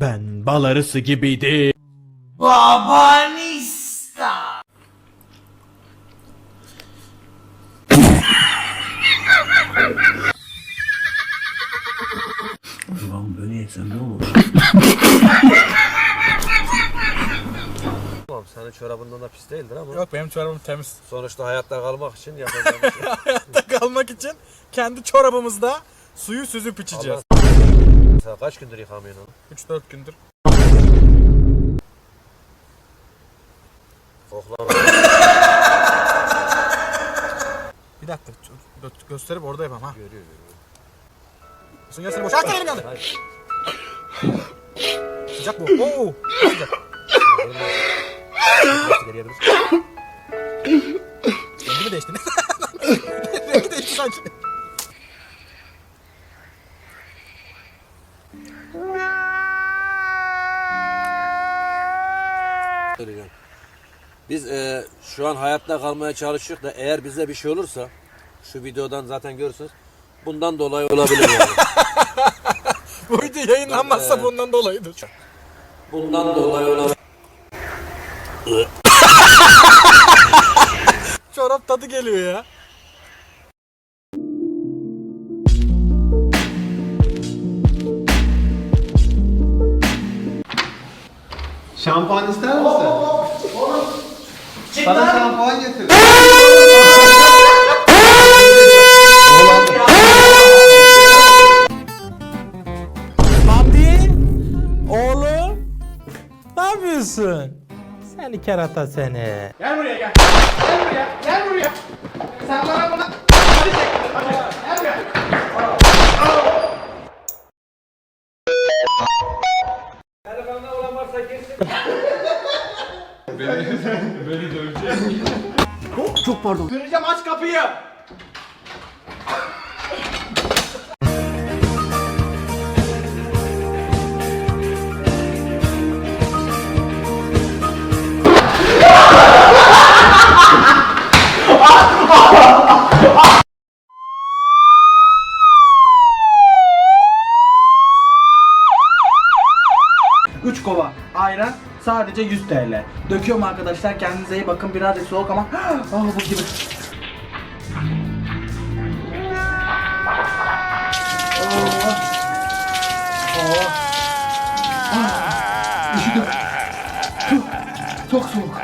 Ben bal arısı gibiydim. Babanista. Ulan böyle yesem ne olur? Tamam senin çorabından da pis değildir ama Yok benim çorabım temiz. sonuçta hayatta kalmak için yapacağım bir şey. Hayatta kalmak için kendi çorabımızda suyu süzüp içeceğiz. Sen kaç gündür yıkamıyorsun onu? 3-4 gündür. Koklan. Bir dakika gö- gö- gösterip orada yapalım ha. Görüyor görüyor. Sünger boş. Hakan elim yandı. Hayır. Sıcak bu. Oo. Sıcak. Rengi mi değişti? Rengi değişti sanki. Biz e, şu an hayatta kalmaya çalışıyoruz da eğer bize bir şey olursa şu videodan zaten görürsünüz. Bundan dolayı olabilir yani. Bu video yayınlanmazsa Ben, e, bundan dolayıdır. Bundan dolayı olabilir. Çorap tadı geliyor ya. Şampuan ister misin? Sana şampuan getir. Hamdi, oğlum, ne yapıyorsun? Seni kerata seni. Gel buraya gel. Gel buraya. Gel buraya. Çok pardon. Kıracağım aç kapıyı. Üç kova ayran sadece 100 TL. Döküyorum arkadaşlar kendinize iyi bakın birazcık soğuk ama ah bu gibi. Oh. Oh. Ah, üşüdüm. Çok, çok soğuk.